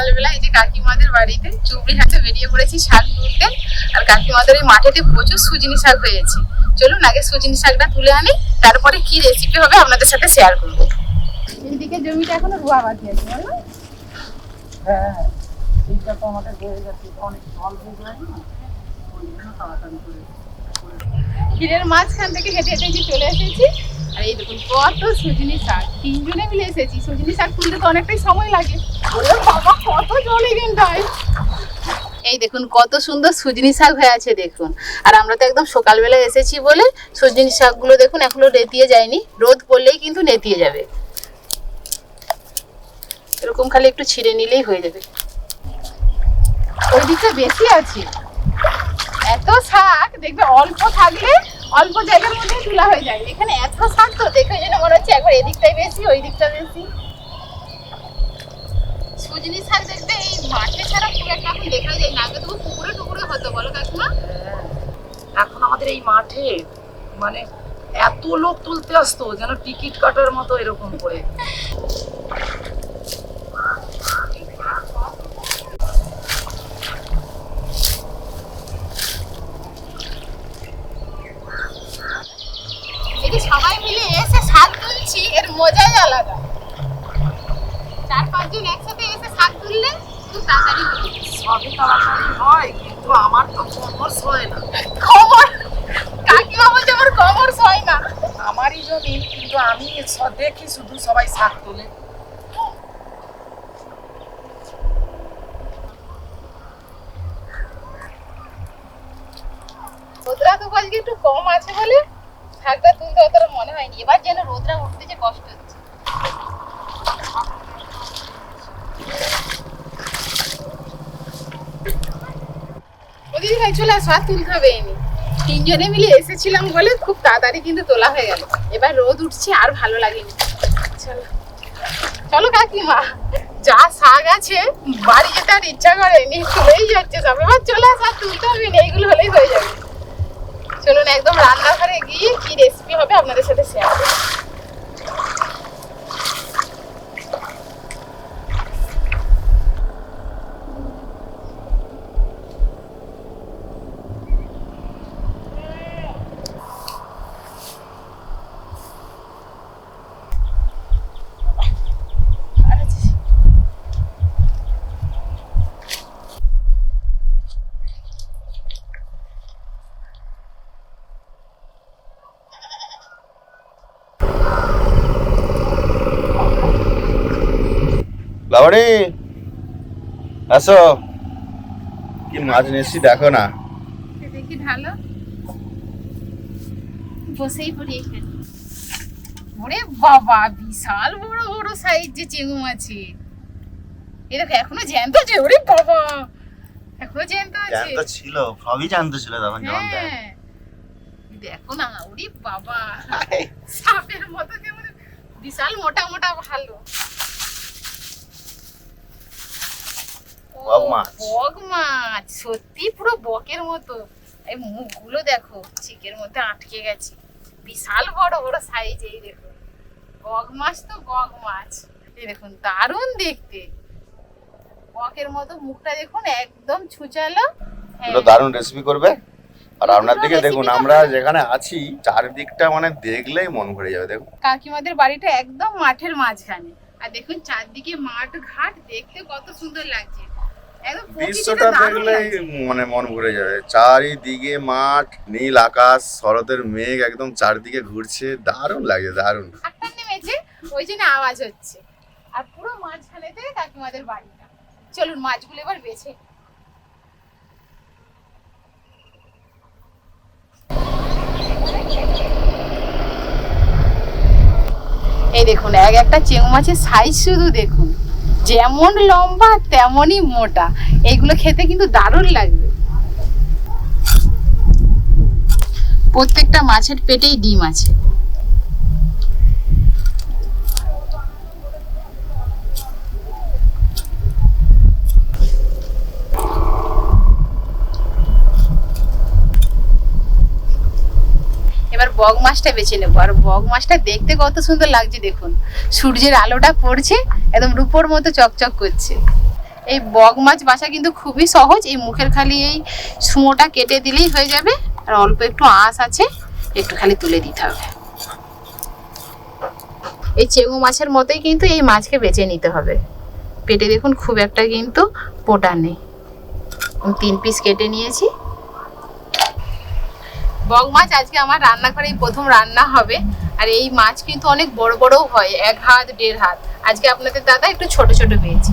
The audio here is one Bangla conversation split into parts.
সকালবেলা এই যে কাকিমাদের বাড়িতে চুবড়ি হাতে বেরিয়ে পড়েছি শাক তুলতে। আর কাকিমাদের ওই মাঠেতে প্রচুর সুজনি শাক হয়েছে। চলুন আগে সুজনি শাকটা তুলে আনি তারপরে কি রেসিপি হবে আপনাদের সাথে শেয়ার করব। এইদিকে জমিটা এখনও রোয়া বাকি আছে বলো। হ্যাঁ এইটা তো আমাদের হয়ে গেছে অনেক জল হয়ে যায় না ওই জন্য তাড়াতাড়ি করে ক্ষীরের মাঝখান থেকে হেঁটে হেঁটে চলে এসেছি। আর এই দেখুন, কত সুজনি শাক। তিনজনে মিলে এসেছি। সুজনি শাক তুলতে তো অনেকটাই সময় লাগে। বাবা, কত জল এখানটায় এই দেখুন, কত সুন্দর সুজনি শাক হয়ে আছে, দেখুন। আর আমরা তো একদম সকালবেলা এসেছি বলে সুজনি শাকগুলো দেখুন এখনও নেতিয়ে যায়নি। রোদ পড়লেই কিন্তু নেতিয়ে যাবে। এরকম খালি একটু ছিঁড়ে নিলেই হয়ে যাবে। ওই দিকটা বেশি আছে। এত শাক দেখবে অল্প থাকলে অল্প জায়গার মধ্যে তোলা হয়ে যায়। এখানে এত শাক তো দেখে যেন মনে হচ্ছে একবার এদিকটাই বেশি ওই দিকটা বেশি। সুজনি শাক দেখবে এই মাঠে ছাড়া খুব একটা এখন দেখা যায় না। আগে তো পুকুরে টুকুরে হতো বলো কাকিমা? হ্যাঁ। এখন আমাদের এই মাঠে মানে এত লোক তুলতে আসতো যেন টিকিট কাটার মতো এরকম করে। সবাই মিলে এসে শাক তুলছি। এর মজাই আলাদা। চার পাঁচজন একসাথে এসে শাক তুললে খুব তাড়াতাড়ি সবই তাড়াতাড়ি হয় কিন্তু আমার তো কোমর হয় না। খবর? কাকিমা বলছে আমার খবর হয় না। আমারই জমি কিন্তু আমি দেখি শুধু সবাই শাক তোলে। তো একটু কম আছে বলে শাকটা তুলতে অতটা মনে হয়নি। এবার যেন রোদরা উঠতেছে কষ্ট হচ্ছে। ওদিকে ভাই, চলে আসো, আর তুলতে হবে এমনি। তিনজনে মিলে এসেছিলাম বলে খুব তাড়াতাড়ি কিন্তু তোলা হয়ে গেল। এবার রোদ উঠছে, আর ভালো লাগেনি। চলো। চলো কাকিমা, যা শাক আছে, বাড়ি যেতে আর ইচ্ছা করেনি তুলেই যাচ্ছে সব। এবার চলে আসা তুলতে হবে না এইগুলো হলেই হয়ে যাবে। চলুন একদম রান্নাঘরে গিয়ে কি রেসিপি হবে আপনাদের সাথে শেয়ার করব। লাবণী আসো। কি মাছ নিয়েছি দেখো না। দেখি ঢালো। বসেই পড়ি এখানে। ওরে বাবা বিশাল বড় বড় সাইজ যে চেঙ্গু আছে এ দেখো এখনও জ্যান্ত আছে ওরে বাবা। এখনও জ্যান্ত আছে। জ্যান্ত ছিল সবই জানতো ছিল তখন যখন হ্যাঁ। দেখো না ওরে বাবা। সাপের মতো কেমন বিশাল মোটা মোটা ভালো। বক মাছ। বক মাছ সত্যি পুরো বকের মতো। এই মুখগুলো দেখো চিকের মধ্যে আটকে গেছে। বিশাল বড় বড় সাইজ এই দেখো। বক মাছ তো বক মাছ। এই দেখুন দারুণ দেখতে। বকের মতো মুখটা দেখুন একদম ছুচালো। দুটো দারুণ রেসিপি করবে। আর আপনার দিকে দেখুন আমরা যেখানে আছি চারদিকটা মানে দেখলেই মন ভরে যাবে দেখুন। কাকিমাদের বাড়িটা একদম মাঠের মাঝখানে। আর দেখুন চারদিকে মাঠ ঘাট দেখতে কত সুন্দর লাগছে। দৃশ্যটা দেখলেই মানে মন ভরে যাবে। চারিদিকে মাঠ নীল আকাশ শরতের মেঘ একদম চারদিকে ঘুরছে। দারুণ লাগে দারুণ। একটা নেমেছে ওই জন্য আওয়াজ হচ্ছে। আর পুরো মাঝখানেতে কাকিমাদের বাড়িটা। চলুন মাছগুলো এবার বেছে এই দেখুন এক একটা চেং মাছের সাইজ শুধু দেখুন। যেমন লম্বা তেমনই মোটা। এগুলো খেতে কিন্তু দারুণ লাগবে। প্রত্যেকটা মাছের পেটেই ডিম আছে এবার বগ মাছটা বেছে নেব। আর বগ মাছটা দেখতে কত সুন্দর লাগছে দেখুন। সূর্যের আলোটা পড়ছে, একদম রূপোর মতো চকচক করছে। এই বগ মাছ বাছা কিন্তু খুবই সহজ, এই মুখের খালি এই সুমোটা কেটে দিলেই হয়ে যাবে। আর অল্প একটু আঁশ আছে একটু খালি তুলে দিতে হবে। এই চেঙ্গু মাছের মতোই কিন্তু এই মাছকে বেছে নিতে হবে। পেটে দেখুন খুব একটা কিন্তু পোটা নেই। তিন পিস কেটে নিয়েছি। বগ মাছ আজকে আমার রান্নাঘরেই প্রথম রান্না হবে। আর এই মাছ কিন্তু অনেক বড় বড়ও হয়, এক হাত, দেড় হাত। আজকে আপনাদের দাদা একটু ছোট ছোট পেয়েছে।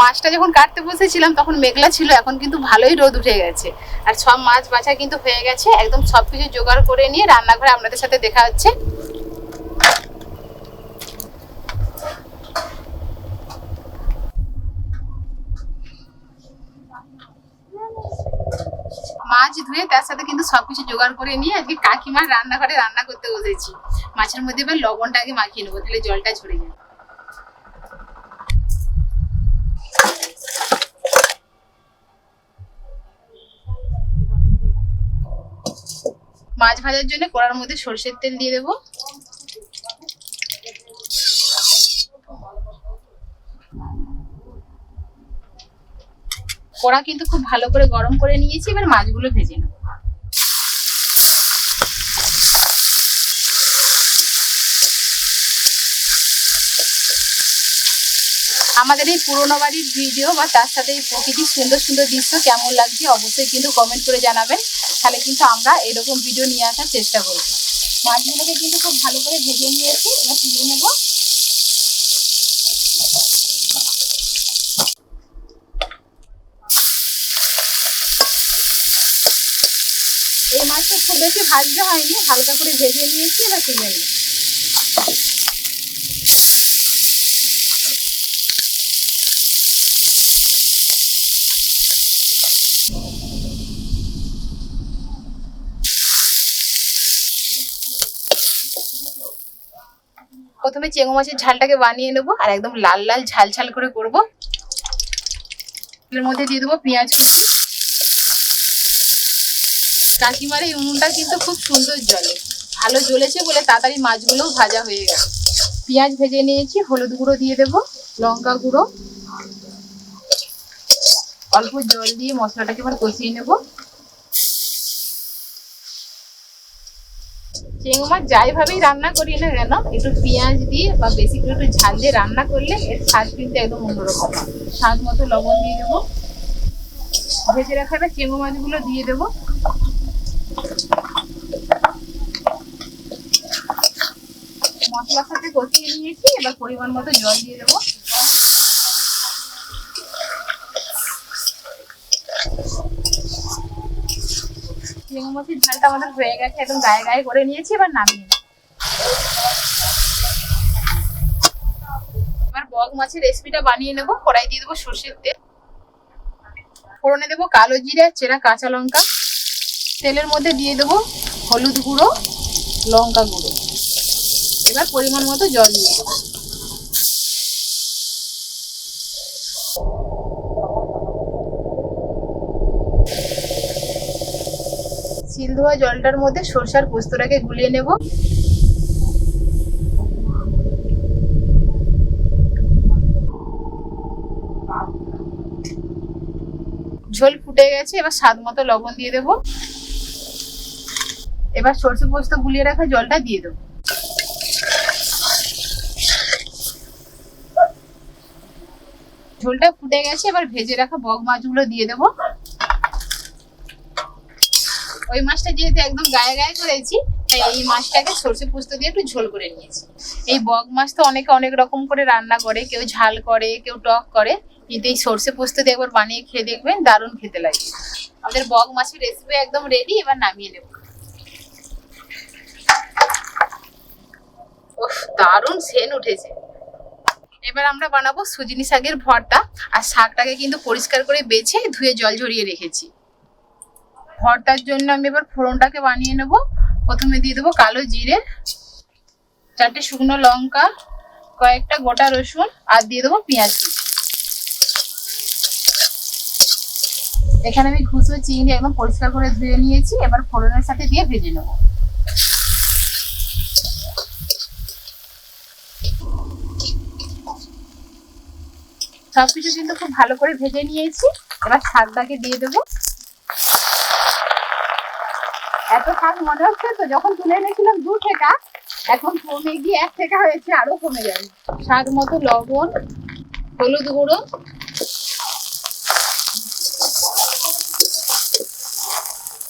মাছটা যখন কাটতে বসেছিলাম, তখন মেঘলা ছিল, এখন কিন্তু ভালোই রোদ উঠে গেছে। আর সব মাছ বাছা কিন্তু হয়ে গেছে, একদম সব কিছু জোগাড় করে নিয়ে রান্নাঘরে আপনাদের সাথে দেখা হচ্ছে। ধুয়ে তার সাথে কিন্তু সবকিছু জোগাড় করে নিয়ে আজকে কাকিমার রান্নাঘরে রান্না করতে বসেছি। মাছের মধ্যে এবার লবণটা আগে মাখিয়ে নেব, তাহলে জলটা ঝরে যাবে। মাছ ভাজার জন্য কড়ার মধ্যে সর্ষের তেল দিয়ে দেবো। কড়া কিন্তু খুব ভালো করে গরম করে নিয়েছি, এবার মাছগুলো ভেজে নেব। আমাদের এই পুরোনো বাড়ির ভিডিও বা তার সাথে এই প্রকৃতির সুন্দর সুন্দর দৃশ্য কেমন লাগছে, অবশ্যই কিন্তু কমেন্ট করে জানাবেন। তাহলে কিন্তু আমরা এরকম ভিডিও নিয়ে আসার চেষ্টা করব। মাছগুলোকে কিন্তু খুব ভালো করে ভেজে নিয়েছি, এবার তুলে নেব এই মাছটা খুব বেশি ভাজতে হয়নি, হালকা করে ভেজে নিয়েছি, এবার তুলে নিই। প্রথমে চেঙ্গু মাছের ঝালটাকে বানিয়ে নেব, আর একদম লাল লাল ঝাল ঝাল করে করব। এর মধ্যে দিয়ে দেবো পেঁয়াজ কুচি। কাকিমার এই উনুনটা কিন্তু খুব সুন্দর জলে। ভালো জ্বলেছে বলে তাড়াতাড়ি মাছগুলোও ভাজা হয়ে গেল। পেঁয়াজ ভেজে নিয়েছি, হলুদ গুঁড়ো দিয়ে দেবো, লঙ্কা গুঁড়ো। অল্প জল দিয়ে মশলাটাকে এবার কষিয়ে নেব। চেঙ্গু মাছ যাইভাবেই রান্না করি না কেন, একটু পেঁয়াজ দিয়ে বা বেশি করে একটু ঝাল দিয়ে রান্না করলে এর স্বাদ কিন্তু একদম অন্যরকম স্বাদ মতো লবণ দিয়ে দেবো। ভেজে রাখা এবার চেঙ্গু মাছগুলো দিয়ে দেবো। মশলার সাথে কষিয়ে নিয়েছি, এবার পরিমাণ মতো জল দিয়ে দেবো। মাছের ঝালটা আমাদের হয়ে গেছে গায়ে করে নিয়েছি, এবার এবার বগ মাছের রেসিপিটা বানিয়ে নেব দিয়ে দেবো সর্ষের তেল। ফোড়নে দেবো কালো জিরে, চেরা কাঁচা লঙ্কা। তেলের মধ্যে দিয়ে দেবো হলুদ গুঁড়ো, লঙ্কা গুঁড়ো। এবার পরিমাণ মতো জল দিয়ে দেবো ধোয়া জলটার মধ্যে সরষার পোস্তটাকে গুলিয়ে নেব। ঝোল ফুটে গেছে, এবার স্বাদ মতো লবণ দিয়ে দেবো। এবার সর্ষে পোস্ত গুলিয়ে রাখা জলটা দিয়ে দেবো। ঝোলটা ফুটে গেছে, এবার ভেজে রাখা বগ মাছগুলো দিয়ে দেবো। ওই মাছটা যেহেতু একদম গায়ে গায়ে করেছি, তাই এই মাছটাকে সর্ষে পোস্ত দিয়ে একটু ঝোল করে নিয়েছি। এই বগ মাছ তো অনেকে অনেক রকম করে রান্না করে, কেউ ঝাল করে, কেউ টক করে। কিন্তু এই সর্ষে পোস্ত দিয়ে একবার বানিয়ে খেয়ে দেখবেন, দারুণ খেতে লাগে। আমাদের বগ মাছের রেসিপি একদম রেডি এবার নামিয়ে নেব। দারুণ সেন উঠেছে। এবার আমরা বানাবো সুজিনি শাকের ভর্তা। আর শাকটাকে কিন্তু পরিষ্কার করে বেছে ধুয়ে জল ঝরিয়ে রেখেছি। ভর্তার জন্য আমি এবার ফোড়নটাকে বানিয়ে নেব। প্রথমে দিয়ে দেবো কালো জিরে, চারটে শুকনো লঙ্কা, কয়েকটা গোটা রসুন, আর দিয়ে দেবো পেঁয়াজ এখানে আমি ঘুষো চিংড়ি একদম পরিষ্কার করে ধুয়ে নিয়েছি। এবার ফোড়নের সাথে দিয়ে ভেজে নেব। সবকিছু কিন্তু খুব ভালো করে ভেজে নিয়েছি। এবার শাকটাকে দিয়ে দেবো। এত শাক মনে হচ্ছে তো, যখন তুলে এনেছিলাম দু ঠেকা এখন কমে গিয়ে এক ঠেকা হয়েছে, আরও কমে যাবে। স্বাদ মতো লবণ, হলুদ গুঁড়ো।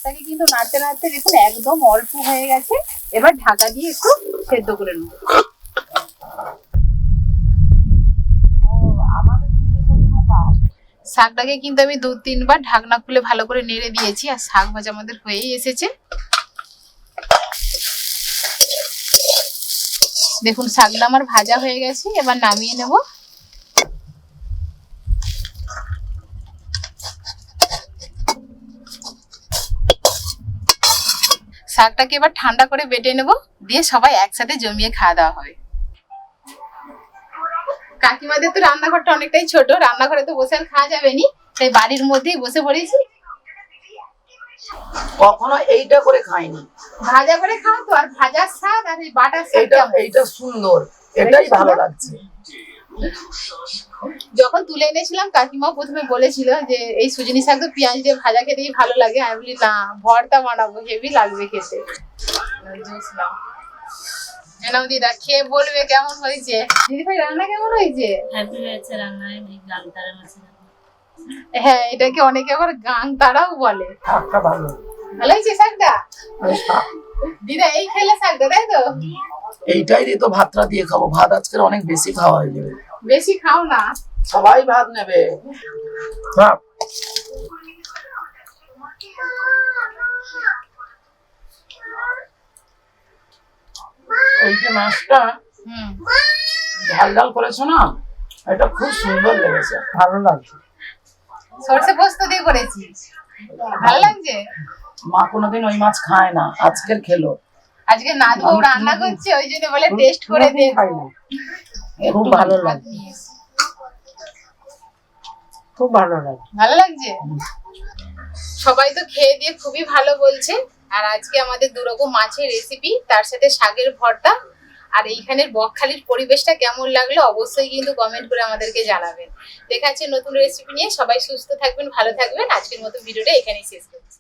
তাকে কিন্তু নাড়তে নাড়তে দেখুন একদম অল্প হয়ে গেছে। এবার ঢাকা দিয়ে একটু সেদ্ধ করে নেব। শাকটাকে কিন্তু আমি দু তিনবার ঢাকনা খুলে ভালো করে নেড়ে দিয়েছি, আর শাক ভাজা আমাদের হয়েই এসেছে। দেখুন, শাকটা আমার ভাজা হয়ে গেছে, এবার নামিয়ে নেব। শাকটাকে এবার ঠান্ডা করে বেটে নেব, দিয়ে সবাই একসাথে জমিয়ে খাওয়া দাওয়া হবে। কাকিমাদের তো রান্নাঘরটা অনেকটাই ছোট রান্নাঘরে তো বসে আর খাওয়া যাবে নি তাই বাড়ির মধ্যেই বসে পড়েছি। কখনো এইটা করে খাইনি। ভাজা করে খাও তো আর ভাজার স্বাদ আর এই বাটার কেমন? এইটা সুন্দর এটাই ভালো লাগছে। যখন তুলে এনেছিলাম কাকিমা প্রথমে বলেছিল যে এই সুজনি শাক তো পেঁয়াজ দিয়ে ভাজা খেতেই ভালো লাগে। আমি বলি না ভর্তা বানাবো হেভি লাগবে খেতে। বুঝলাম এনাও দিদা খেয়ে বলবে কেমন হয়েছে? দিদি ভাই রান্না কেমন হয়েছে? হ্যাপি হয়েছে মাছের হ্যাঁ এটাকে অনেকে আবার গাং তারাও বলে। শাকটা ভালো। ভালো হয়েছে শাকটা? দিদা এই খেলে শাকটা তাই তো? এইটাই দিয়ে তো ভাতটা দিয়ে খাব। ভাত আজকের অনেক বেশি খাওয়া হয়ে যাবে। বেশি খাও না। সবাই ভাত নেবে। এই যে মাছটা ঝাল ঝাল করেছ না? এটা খুব সুন্দর লেগেছে ভালো লাগছে। সর্ষে পোস্ত দিয়ে করেছি। ভালো লাগছে? মা কোনোদিন ওই মাছ খায় না আজকের খেলো। আজকে নাদু রান্না করছে ওই জন্য বলে টেস্ট করে দেখো খুব ভালো লাগে খুব ভালো লাগে ভালো লাগছে? সবাই তো খেয়ে দিয়ে খুবই ভালো বলছে। আর আজকে আমাদের দুরকম মাছের রেসিপি তার সাথে শাকের ভর্তা আর এইখানের বকখালির পরিবেশটা কেমন লাগল অবশ্যই কিন্তু কমেন্ট করে আমাদেরকে জানাবেন। দেখা যাচ্ছে নতুন রেসিপি নিয়ে। সবাই সুস্থ থাকবেন, ভালো থাকবেন। আজকের মতো ভিডিওটা এখানেই শেষ করছি।